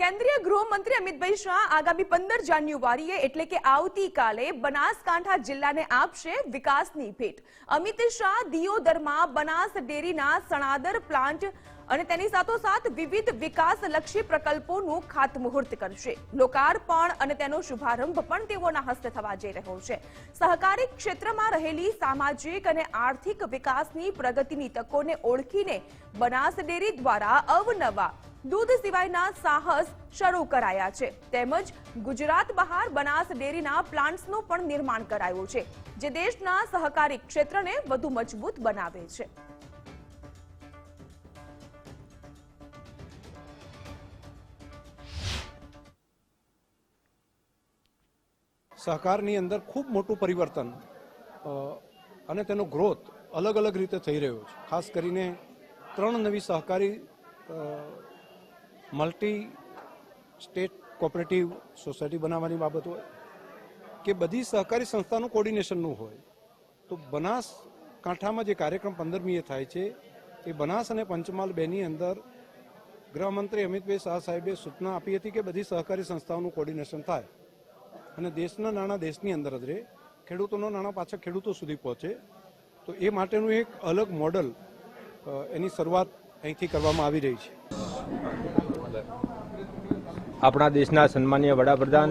કેન્દ્રીય ગૃહમંત્રી અમિતભાઈ શાહ આગામી પંદર જાન્યુઆરીએ, એટલે કે આવતીકાલે, બનાસકાંઠા જિલ્લાને આપશે વિકાસની ભેટ. અમિત શાહ દિયોદરમાં બનાસ ડેરીના સણાદર પ્લાન્ટ અને તેની સાથોસાથ વિવિધ વિકાસલક્ષી પ્રકલ્પોનું ખાતમુહૂર્ત કરશે. લોકાર્પણ અને તેનો શુભારંભ પણ તેઓના હસ્તે થવા જઈ રહ્યો છે. સહકારી ક્ષેત્રમાં રહેલી સામાજિક અને આર્થિક વિકાસની પ્રગતિની તકોને ઓળખીને બનાસ ડેરી દ્વારા અવનવા દૂધ સિવાયના સાહસ શરૂ કરાયા છે. તેમજ ગુજરાત બહાર બનાસ ડેરીના પ્લાન્ટ્સનું પણ નિર્માણ કરાયું છે, જે દેશના સહકારી ક્ષેત્રને વધુ મજબૂત બનાવે છે. સહકારની અંદર ખૂબ મોટું પરિવર્તન અને તેનો ગ્રોથ અલગ અલગ રીતે થઈ રહ્યો છે. ખાસ કરીને ત્રણ નવી સહકારી મલ્ટી સ્ટેટ કોઓપરેટિવ સોસાયટી બનાવવાની બાબત હોય કે બધી સહકારી સંસ્થાનું કોર્ડિનેશનનું હોય, તો બનાસ કાંઠામાં જે કાર્યક્રમ પંદરમીએ થાય છે, એ બનાસ અને પંચમહાલ બેની અંદર ગૃહમંત્રી અમિતભાઈ શાહ સાહેબે સૂચના આપી હતી કે બધી સહકારી સંસ્થાઓનું કોર્ડિનેશન થાય. અને દેશના નાણાં દેશની અંદર જ રહે ખેડૂતોના નાણાં પાછા ખેડૂતો સુધી પહોંચે. તો એ માટેનું એક અલગ મોડલ એની શરૂઆત અહીંથી કરવામાં આવી રહી છે. આપણા દેશના સન્માનીય વડાપ્રધાન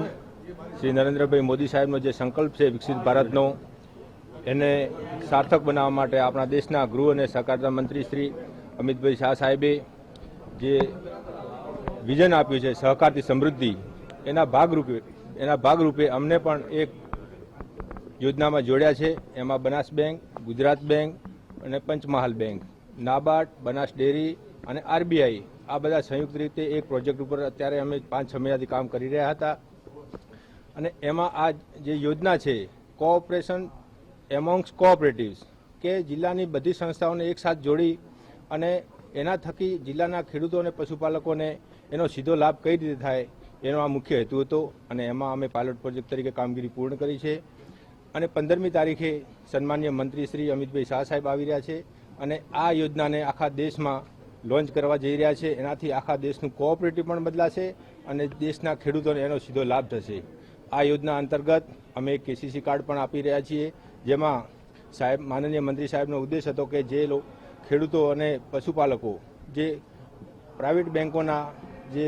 શ્રી નરેન્દ્રભાઈ મોદી સાહેબનો જે સંકલ્પ છે વિકસિત ભારતનો, એને સાર્થક બનાવવા માટે આપણા દેશના ગૃહ અને સહકારતા મંત્રી શ્રી અમિતભાઈ શાહ સાહેબે જે વિઝન આપ્યું છે સહકારથી સમૃદ્ધિ, એના ભાગરૂપે એના ભાગરૂપે અમને પણ એક યોજનામાં જોડ્યા છે. એમાં બનાસ બેંક, ગુજરાત બેંક અને પંચમહાલ બેંક. નાબાર્ડ, બનાસ ડેરી અને આરબીઆઈ આ બધા સંયુક્ત રીતે એક પ્રોજેક્ટ ઉપર અત્યારે અમે પાંચ છ મહિનાથી કામ કરી રહ્યા હતા. અને એમાં આ જે યોજના છે કોઓપરેશન એમોંગ્સ કોઓપરેટિવ્સ કે જિલ્લાની બધી સંસ્થાઓને એકસાથ જોડી અને એના થકી જિલ્લાના ખેડૂતો અને પશુપાલકોને એનો સીધો લાભ કઈ રીતે થાય, એનો આ મુખ્ય હેતુ હતો. અને એમાં અમે પાયલોટ પ્રોજેક્ટ તરીકે કામગીરી પૂર્ણ કરી છે. અને પંદરમી તારીખે સન્માન્ય મંત્રી શ્રી અમિતભાઈ શાહ સાહેબ આવી રહ્યા છે. અને આ યોજનાને આખા દેશમાં લોન્ચ કરવા જઈ રહ્યા છે. એનાથી આખા દેશનું કોઓપરેટિવ પણ બદલાશે અને દેશના ખેડૂતોને એનો સીધો લાભ થશે. આ યોજના અંતર્ગત અમે કેસીસી કાર્ડ પણ આપી રહ્યા છીએ, જેમાં સાહેબ, માનનીય મંત્રી સાહેબનો ઉદ્દેશ હતો કે જે ખેડૂતો અને પશુપાલકો, જે પ્રાઇવેટ બેન્કોના જે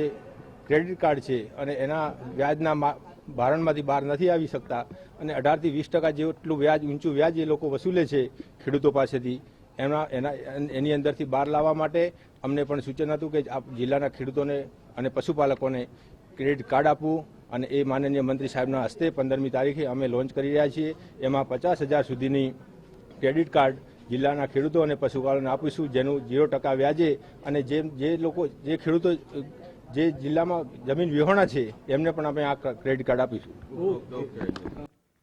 ક્રેડિટ કાર્ડ છે અને એના વ્યાજના ભારણમાંથી બહાર નથી આવી શકતા અને અઢારથી વીસ ટકા જેટલું વ્યાજ, ઊંચું વ્યાજ એ લોકો વસૂલે છે ખેડૂતો પાસેથી. એના એના, એની અંદરથી બહાર લાવવા માટે અમને પણ સૂચન હતું કે જિલ્લાના ખેડૂતોને અને પશુપાલકોને ક્રેડિટ કાર્ડ આપવું અને એ માનનીય મંત્રી સાહેબના હસ્તે પંદરમી તારીખે અમે લોન્ચ કરી રહ્યા છીએ. એમાં પચાસ હજાર સુધીની ક્રેડિટ કાર્ડ જિલ્લાના ખેડૂતો અને પશુપાલકોને આપીશું, જેનું ઝીરો ટકા વ્યાજે અને જે જે લોકો, જે ખેડૂતો, જે જિલ્લામાં જમીન વિહોણા છે, એમને પણ અમે આ ક્રેડિટ કાર્ડ આપીશું.